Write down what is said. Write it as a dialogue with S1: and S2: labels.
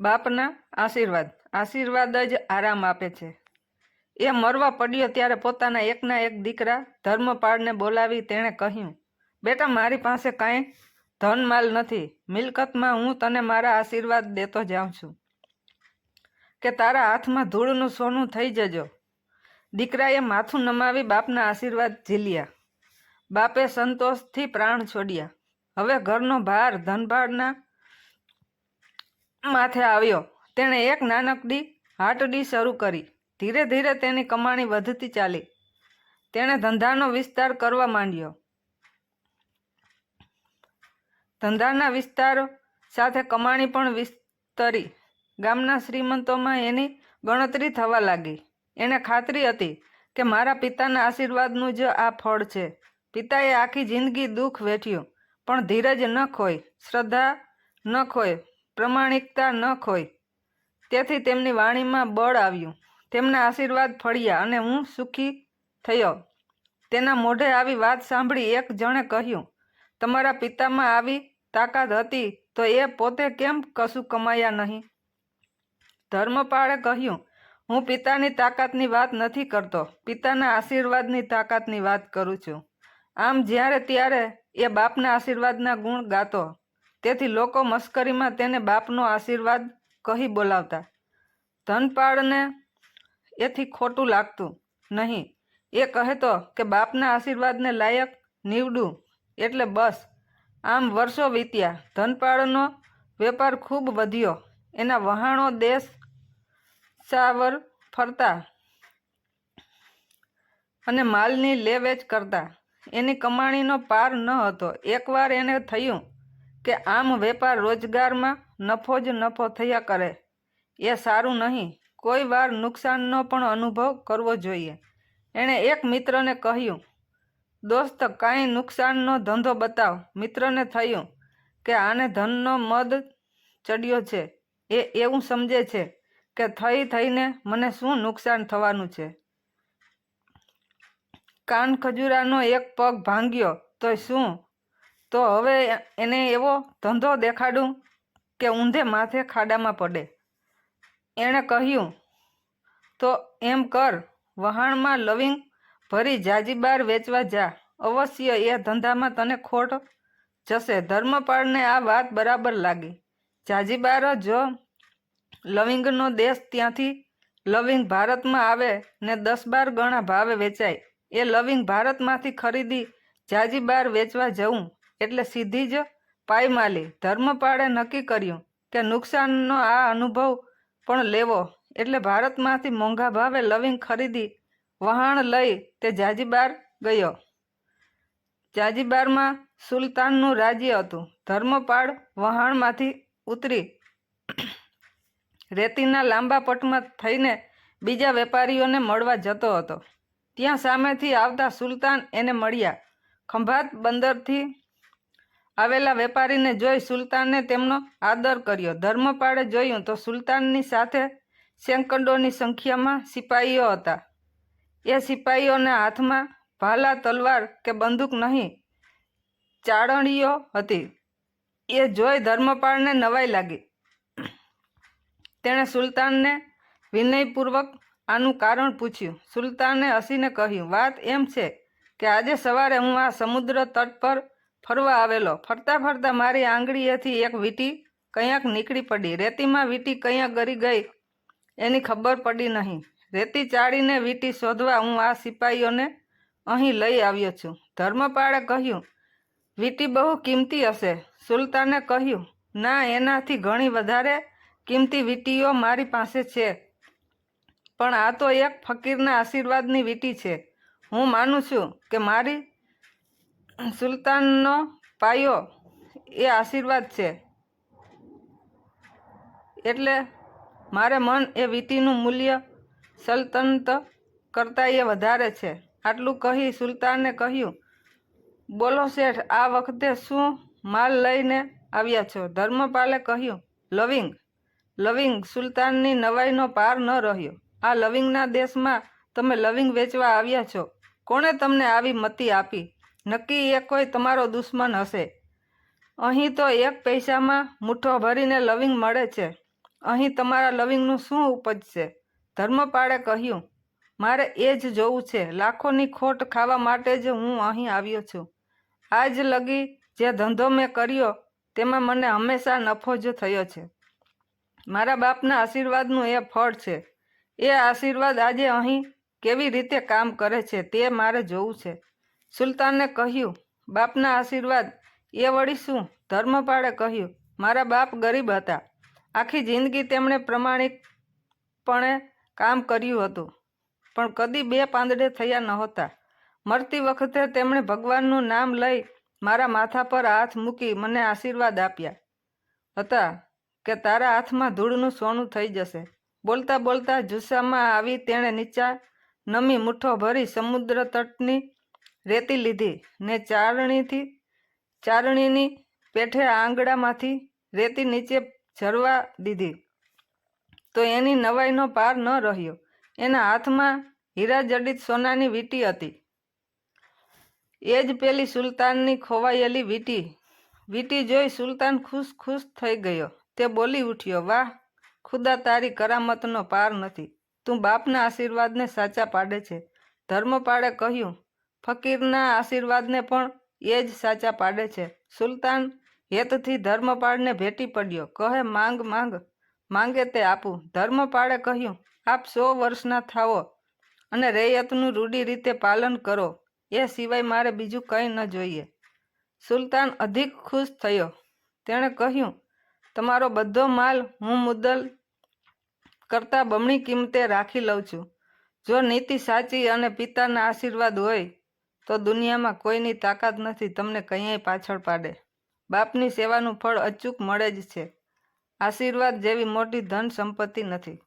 S1: બાપના આશીર્વાદ. આશીર્વાદ જ આરામ આપે છે. એ મરવા પડ્યો ત્યારે પોતાના એકના એક દીકરા ધર્મપાળને બોલાવી તેણે કહ્યું, બેટા, મારી પાસે કાંઈ ધનમાલ નથી. મિલકતમાં હું તને મારા આશીર્વાદ દેતો જાઉં છું. કે તારા હાથમાં ધૂળનું સોનું થઈ જજો. દીકરાએ માથું નમાવી બાપના આશીર્વાદ ઝીલ્યા. બાપે સંતોષથી પ્રાણ છોડ્યા. હવે ઘરનો ભાર ધનભારના માથે આવ્યો. તેણે એક નાનકડી હાટડી શરૂ કરી. ધીરે ધીરે તેની કમાણી વધતી ચાલી. તેણે ધંધાનો વિસ્તાર કરવા માંડ્યો. ધંધાના વિસ્તાર સાથે કમાણી પણ વિસ્તરી. ગામના શ્રીમંતોમાં એની ગણતરી થવા લાગી. એને ખાતરી હતી કે મારા પિતાના આશીર્વાદનું જ આ ફળ છે. પિતાએ આખી જિંદગી દુઃખ વેઠ્યું, પણ ધીરજ ન ખોય શ્રદ્ધા ન ખોઈ પ્રમાણિકતા ન ખોઈ તેથી તેમની વાણીમાં બળ આવ્યું. તેમના આશીર્વાદ ફળ્યા અને હું સુખી થયો. તેના મોઢે આવી વાત સાંભળી એક જણે કહ્યું, તમારા પિતામાં આવી તાકાત હતી તો એ પોતે કેમ કશું કમાયા નહીં? ધર્મપાળે કહ્યું, હું પિતાની તાકાતની વાત નથી કરતો. પિતાના આશીર્વાદની તાકાતની વાત કરું છું. આમ જ્યારે ત્યારે એ બાપના આશીર્વાદના ગુણ ગાતો. તેથી લોકો મસ્કરીમાં તેને બાપનો આશીર્વાદ કહી બોલાવતા. ધનપાળને એથી ખોટું લાગતું નહીં. એ કહેતો કે બાપના આશીર્વાદને લાયક નીવડું એટલે બસ. આમ વર્ષો વીત્યા. ધનપાળનો વેપાર ખૂબ વધ્યો. એના વહાણો દેશ સાવર ફરતા અને માલની લે વેચ કરતા. એની કમાણીનો પાર ન હતો. એકવાર એને થયું કે આમ વેપાર રોજગારમાં નફો જ નફો થયા કરે. એ સારું નહીં. કોઈ વાર નુકસાનનો પણ અનુભવ કરવો જોઈએ. એણે એક મિત્રને કહ્યું, દોસ્ત, કાંઈ નુકસાનનો ધંધો બતાવ. મિત્રને થયું કે, આને ધનનો મદ ચડ્યો છે. એ એવું સમજે છે કે થઈ થઈને મને શું નુકસાન થવાનું છે. કાન ખજૂરાનો એક પગ ભાંગ્યો તો શું? તો હવે એને એવો ધંધો દેખાડું કે ઊંધે માથે ખાડામાં પડે. એણે કહ્યું, તો એમ કર, વહાણમાં લવિંગ ભરી જાજીબાર વેચવા જા. અવશ્ય એ ધંધામાં તને ખોટ જશે. ધર્મપાળને આ વાત બરાબર લાગી. જાજીબાર જો લવિંગનો દેશ ત્યાંથી લવિંગ ભારતમાં આવે ને દસ બાર ગણા ભાવે વેચાય, એ લવિંગ ભારતમાંથી ખરીદી જાજીબાર વેચવા જવું. એટલે સીધી જ પાયમાલી ધર્મપાળે નક્કી કર્યું કે નુકસાનનો આ અનુભવ પણ લેવો. એટલે ભારતમાંથી મોંઘા ભાવે લવિંગ ખરીદી વહાણ લઈ તે જાજીબાર ગયો. જાજીબારમાં સુલતાનનું રાજ્ય હતું. ધર્મપાળ વહાણમાંથી ઉતરી રેતીના લાંબા પટમાં થઈને બીજા વેપારીઓને મળવા જતો હતો. ત્યાં સામેથી આવતા સુલતાન એને મળ્યા. ખંભાત બંદરથી આવેલા વેપારીને જોઈ સુલતાને તેમનો આદર કર્યો. ધર્મપાળે જોયું તો સુલતાનની સાથે સેંકડોની સંખ્યામાં સિપાહીઓ હતા. એ સિપાહીઓના હાથમાં ભાલા, તલવાર કે બંદૂક નહીં, ચાળણીઓ હતી. એ જોઈ ધર્મપાળને નવાઈ લાગી. તેણે સુલતાનને વિનયપૂર્વક આનું કારણ પૂછ્યું. સુલતાને હસીને કહ્યું, વાત એમ છે કે આજે સવારે હું આ સમુદ્ર તટ પર ફરવા આવેલો. ફરતા ફરતા મારી આંગળીએથી એક વીટી ક્યાંક નીકળી પડી. રેતીમાં વીટી કંયાક ગરી ગઈ એની ખબર પડી નહીં. રેતી ચાળીને વીંટી શોધવા હું આ સિપાહીઓને અહીં લઈ આવ્યો છું. ધર્મપાળે કહ્યું, વીટી બહુ કિંમતી હશે. સુલતાને કહ્યું, ના, એનાથી ઘણી વધારે કિંમતી વીંટીઓ મારી પાસે છે. પણ આ તો એક ફકીરના આશીર્વાદની વીંટી છે. હું માનું છું કે મારી સુલતાનનો પાયો એ આશીર્વાદ છે. એટલે મારે મન એ વીંટીનું મૂલ્ય સલ્તનત કરતાં એ વધારે છે. આટલું કહી સુલતાને કહ્યું, બોલો શેઠ, આ વખતે શું માલ લઈને આવ્યા છો? ધર્મપાલે કહ્યું, લવિંગ લવિંગ, સુલતાનની નવાઈનો પાર ન રહ્યો. આ લવિંગના દેશમાં તમે લવિંગ વેચવા આવ્યા છો. કોણે તમને આવી મતી આપી? નક્કી એ કોઈ તમારો દુશ્મન હશે. અહીં તો એક પૈસામાં મુઠ્ઠો ભરીને લવિંગ મળે છે. અહીં તમારા લવિંગનું શું ઉપજશે ધર્મપાળે કહ્યું, મારે એ જ જોવું છે. લાખોની ખોટ ખાવા માટે જ હું અહીં આવ્યો છું. આજ લગી જે ધંધો મેં કર્યો, તેમાં મને હંમેશા નફો જ થયો છે. મારા બાપના આશીર્વાદનું એ ફળ છે. એ આશીર્વાદ આજે અહીં કેવી રીતે કામ કરે છે તે મારે જોવું છે. સુલતાને કહ્યું, બાપના આશીર્વાદ, એ વળી શું? ધર્મપાળે કહ્યું, મારા બાપ ગરીબ હતા. આખી જિંદગી તેમણે પ્રમાણિકપણે કામ કર્યું હતું. પણ કદી બે પાંદડે થયા નહોતા. મરતી વખતે તેમણે ભગવાનનું નામ લઈ મારા માથા પર હાથ મૂકી મને આશીર્વાદ આપ્યા. હતા કે તારા હાથમાં ધૂળનું સોનું થઈ જશે. બોલતા બોલતા જુસ્સામાં આવી તેણે નીચા નમી મુઠ્ઠો ભરી સમુદ્ર તટની રેતી લીધી ને ચારણીથી, ચારણીની પેઠે આંગળામાંથી રેતી નીચે ઝરવા દીધી. તો એની નવાઈનો પાર ન રહ્યો. એના હાથમાં હીરા જડિત સોનાની વીંટી હતી. એ જ પેલી સુલતાનની ખોવાયેલી વીંટી. વીંટી જોઈ સુલતાન ખુશ ખુશ થઈ ગયો. તે બોલી ઉઠ્યો, વાહ, ખુદા તારી કરામતનો પાર નથી. તું બાપના આશીર્વાદને સાચા પાડે છે. ધર્મપાળે કહ્યું ફકીરના આશીર્વાદને પણ એ જ સાચા પાડે છે. સુલતાન હેતથી ધર્મપાળને ભેટી પડ્યો. કહે, માંગ માંગ, માંગે તે આપું. ધર્મપાળે કહ્યું, આપ સો વર્ષના થાવો અને રૈયતનું રૂઢી રીતે પાલન કરો. એ સિવાય મારે બીજું કંઈ ન જોઈએ. સુલતાન અધિક ખુશ થયો. તેણે કહ્યું, તમારો બધો માલ હું મુદ્દલ કરતાં બમણી કિંમતે રાખી લઉં છું. જો નીતિ સાચી અને પિતાના આશીર્વાદ હોય તો દુનિયામાં કોઈની તાકાત નથી, તમને કંઈ પાછળ પાડે. બાપની સેવાનું ફળ અચૂક મળે જ છે. આશીર્વાદ જેવી મોટી ધન સંપત્તિ નથી.